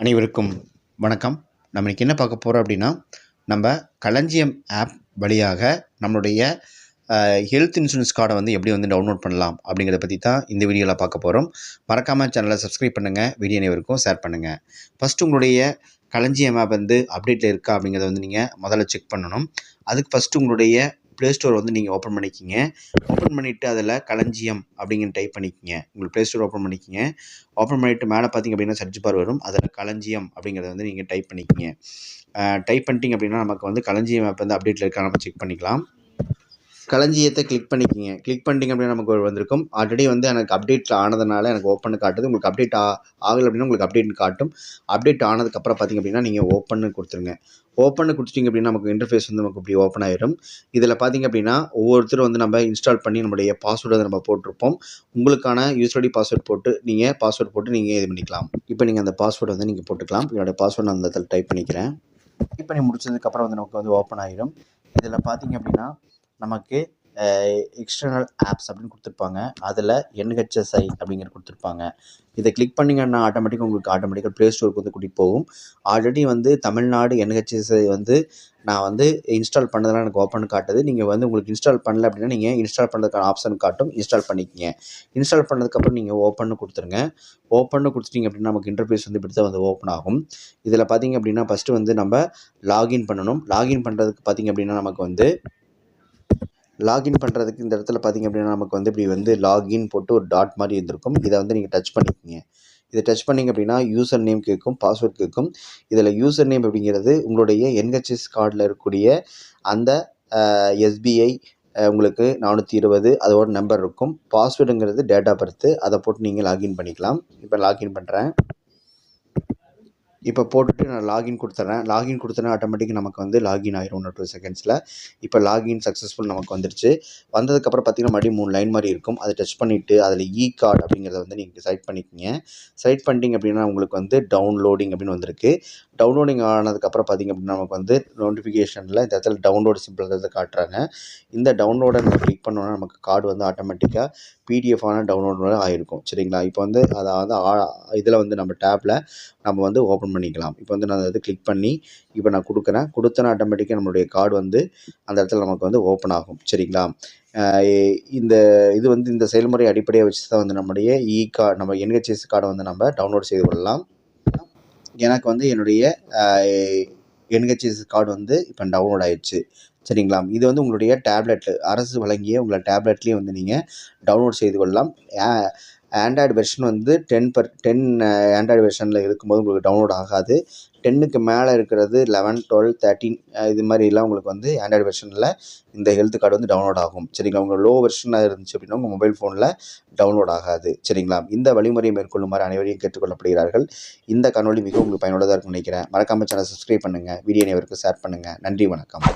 அனைவருக்கும் வணக்கம். நம்ம இன்றைக்கி என்ன பார்க்க போகிறோம் அப்படின்னா நம்ம களஞ்சியம் ஆப் வழியாக நம்மளுடைய ஹெல்த் இன்சூரன்ஸ் கார்டை வந்து எப்படி வந்து டவுன்லோட் பண்ணலாம் அப்படிங்கிறத பற்றி தான் இந்த வீடியோவில் பார்க்க போகிறோம் மறக்காமல் சேனலை சப்ஸ்கிரைப் பண்ணுங்கள் வீடியோ அனைவருக்கும் ஷேர் பண்ணுங்கள் ஃபஸ்ட்டு உங்களுடைய களஞ்சியம் ஆப் வந்து அப்டேட்டில் இருக்கா அப்படிங்கிறத வந்து நீங்கள் முதல்ல செக் பண்ணணும். அதுக்கு ஃபஸ்ட்டு உங்களுடைய ப்ளே ஸ்டோர் வந்து நீங்கள் ஓப்பன் பண்ணிக்கிங்க. ஓப்பன் பண்ணிவிட்டு அதில் களஞ்சியம் அப்படிங்கிற டைப் பண்ணிக்கிங்க. உங்களுக்கு ப்ளே ஸ்டோர் ஓப்பன் பண்ணிக்கிங்க. ஓப்பன் பண்ணிவிட்டு மேலே பார்த்தீங்க அப்படின்னா சர்ச் பார் வரும். அதில் களஞ்சியம் அப்படிங்கிறத வந்து நீங்கள் டைப் பண்ணிக்கிங்க. டைப் பண்ணிட்டீங்க அப்படின்னா நமக்கு வந்து களஞ்சியம் ஆப் வந்து அப்டேட்டில் இருக்கா நம்ம செக் பண்ணிக்கலாம். களஞ்சியத்தை கிளிக் பண்ணிக்கிங்க. கிளிக் பண்ணிட்டீங்க அப்படின்னா நமக்கு ஒரு வந்திருக்கும். ஆல்ரெடி வந்து எனக்கு அப்டேட் ஆனதுனால எனக்கு ஓப்பன் காட்டுது. உங்களுக்கு அப்டேட் ஆ ஆகலை அப்படின்னா உங்களுக்கு அப்டேட் காட்டும். அப்டேட் ஆனதுக்கப்புறம் பார்த்தீங்க அப்படின்னா நீங்கள் ஓப்பன் கொடுத்துருங்க. ஓப்பன் கொடுத்துட்டிங்க அப்படின்னா நமக்கு இன்டர்ஃபேஸ் வந்து நமக்கு இப்படி ஓப்பன் ஆயிரும். இதில் பார்த்தீங்க அப்படின்னா ஒவ்வொருத்தரும் வந்து நம்ம இன்ஸ்டால் பண்ணி நம்மளுடைய பாஸ்வேர்டை நம்ம போட்டிருப்போம். உங்களுக்கான யூஸ்வடி பாஸ்வேர்ட் போட்டு நீங்கள் பாஸ்வேர்ட் போட்டு நீங்கள் இது பண்ணிக்கலாம். இப்போ நீங்கள் அந்த பாஸ்வேர்டு வந்து நீங்கள் போட்டுக்கலாம். என்னோடய பாஸ்வேர்டு நான் அந்த இடத்துல டைப் பண்ணிக்கிறேன். டைப் பண்ணி முடிச்சதுக்கப்புறம் வந்து நமக்கு வந்து ஓப்பன் ஆகிடும் இதில் பார்த்தீங்க அப்படின்னா நமக்கு எக்ஸ்டர்னல் ஆப்ஸ் அப்படின்னு கொடுத்துருப்பாங்க. அதில் என்ஹெச்எஸ்ஐ அப்படிங்கிற கொடுத்துருப்பாங்க. இதை கிளிக் பண்ணிங்கன்னா ஆட்டோமேட்டிக்காக உங்களுக்கு ஆட்டோமேட்டிக்காக ப்ளே ஸ்டோருக்கு வந்து கூட்டிகிட்டு போகும். ஆல்ரெடி வந்து தமிழ்நாடு என்ஹெச்எஸ்ஐ வந்து நான் வந்து இன்ஸ்டால் பண்ணதெல்லாம் எனக்கு ஓப்பன் காட்டுது. நீங்கள் வந்து உங்களுக்கு இன்ஸ்டால் பண்ணல அப்படின்னா நீங்கள் இன்ஸ்டால் பண்ணுறதுக்கான ஆப்ஷன் காட்டும். இன்ஸ்டால் பண்ணிக்கிங்க. இன்ஸ்டால் பண்ணதுக்கப்புறம் நீங்கள் ஓப்பன் கொடுத்துருங்க. ஓப்பன் கொடுத்துட்டிங்க அப்படின்னா நமக்கு இன்டர்ஃபேஸ் வந்து இப்படி தான் வந்து ஓப்பன் ஆகும். இதில் பார்த்தீங்க அப்படின்னா ஃபஸ்ட்டு வந்து நம்ம லாகின் பண்ணணும். லாகின் பண்ணுறதுக்கு பார்த்தீங்க அப்படின்னா நமக்கு வந்து லாகின் பண்ணுறதுக்கு இந்த இடத்துல பார்த்திங்க அப்படின்னா நமக்கு வந்து இப்படி வந்து லாகின் போட்டு ஒரு டாட் மாதிரி இருந்திருக்கும். இதை வந்து நீங்கள் டச் பண்ணிக்கோங்க. இதை டச் பண்ணிங்க அப்படின்னா யூசர் நேம் கேட்கும் பாஸ்வேர்ட் கேட்கும் இதில் யூசர் நேம் அப்படிங்கிறது உங்களுடைய என்ஹெச்எஸ் கார்டில் இருக்கக்கூடிய அந்த எஸ்பிஐ உங்களுக்கு நானூற்றி இருபது அதோட நம்பர் இருக்கும். பாஸ்வேர்டுங்கிறது டேட் ஆஃப் பர்த்து அதை போட்டு நீங்கள் லாகின் பண்ணிக்கலாம். இப்போ லாகின் பண்ணுறேன் இப்போ போட்டுட்டு நான் லாகின் கொடுத்துட்றேன் லாகின் கொடுத்தேன்னா ஆட்டோமேட்டிக்காக நமக்கு வந்து லாகின் ஆயிரும் ஒன்று டூ செகண்ட்ஸில் இப்போ லாகின் சக்ஸஸ்ஃபுல் நமக்கு வந்துருச்சு. வந்ததுக்கப்புறம் பார்த்தீங்கன்னா மறுபடியும் மூணு லைன் மாதிரி இருக்கும். அதை டச் பண்ணிவிட்டு அதில் இ கார்டு அப்படிங்கிறத வந்து நீங்கள் செலக்ட் பண்ணிக்கிங்க. செலக்ட் பண்ணிட்டீங்க அப்படின்னா உங்களுக்கு வந்து டவுன்லோடிங் அப்படின்னு வந்திருக்கு. டவுன்லோடிங் ஆனதுக்கப்புறம் பார்த்திங்க அப்படின்னா நமக்கு வந்து நோட்டிஃபிகேஷனில் இந்த இடத்துல டவுன்லோடு சிம்பிள் காட்டுறாங்க. இந்த டவுன்லோடை நம்ம கிளிக் பண்ணோன்னா நமக்கு கார்டு வந்து ஆட்டோமேட்டிக்காக பிடிஎஃபான டவுன்லோடு ஆகிருக்கும் சரிங்களா? இப்போ வந்து அதை வந்து இதில் வந்து நம்ம டேப்பில் நம்ம வந்து ஓப்பன் பண்ணிக்கலாம். இப்போ வந்து நான் அதை கிளிக் பண்ணி இப்போ நான் கொடுக்குறேன். கொடுத்தேன்னா ஆட்டோமேட்டிக்காக நம்மளுடைய கார்டு வந்து அந்த இடத்துல நமக்கு வந்து ஓப்பன் ஆகும். சரிங்களா? இந்த இது வந்து இந்த செயல்முறை அடிப்படையாக வச்சு தான் வந்து நம்முடைய இ கார்டு நம்ம என்ஹெச்எஸ் கார்டை வந்து நம்ம டவுன்லோட் செய்து கொள்ளலாம். எனக்கு வந்து என்னுடைய என்ஹெச்எஸ் கார்டு வந்து இப்போ டவுன்லோட் ஆயிடுச்சு. சரிங்களா? இது வந்து உங்களுடைய டேப்லெட் அரசு வழங்கிய உங்களை டேப்லெட்லேயே வந்து நீங்கள் டவுன்லோட் செய்து கொள்ளலாம். ஆண்ட்ராய்டு வெர்ஷன் வந்து டென் பர் டென் ஆண்ட்ராய்டு வெர்ஷனில் இருக்கும்போது உங்களுக்கு டவுன்லோட் ஆகாது. டென்னுக்கு மேலே இருக்கிறது லெவன் டுவெல் தேர்ட்டின் இது மாதிரிலாம் உங்களுக்கு வந்து ஆண்ட்ராய்டு வெர்ஷனில் இந்த ஹெல்த் கார்டு வந்து டவுன்லோட் ஆகும். சரிங்களா? உங்கள் லோ வெர்ஷனாக இருந்துச்சு அப்படின்னா உங்கள் மொபைல் ஃபோனில் டவுன்லோட் ஆகாது. சரிங்களா? இந்த வழிமுறையை மேற்கொள்ளுமாறு அனைவரையும் கேட்டுக்கொள்ளப்படுகிறார்கள். இந்த காணொலி மிகவும் உங்களுக்கு பயனுள்ளதாக இருக்கும்னு நினைக்கிறேன். மறக்காமல் சேனல் சப்ஸ்கிரைப் பண்ணுங்கள் வீடியோ அனைவருக்கும் ஷேர் பண்ணுங்கள் நன்றி வணக்கம்.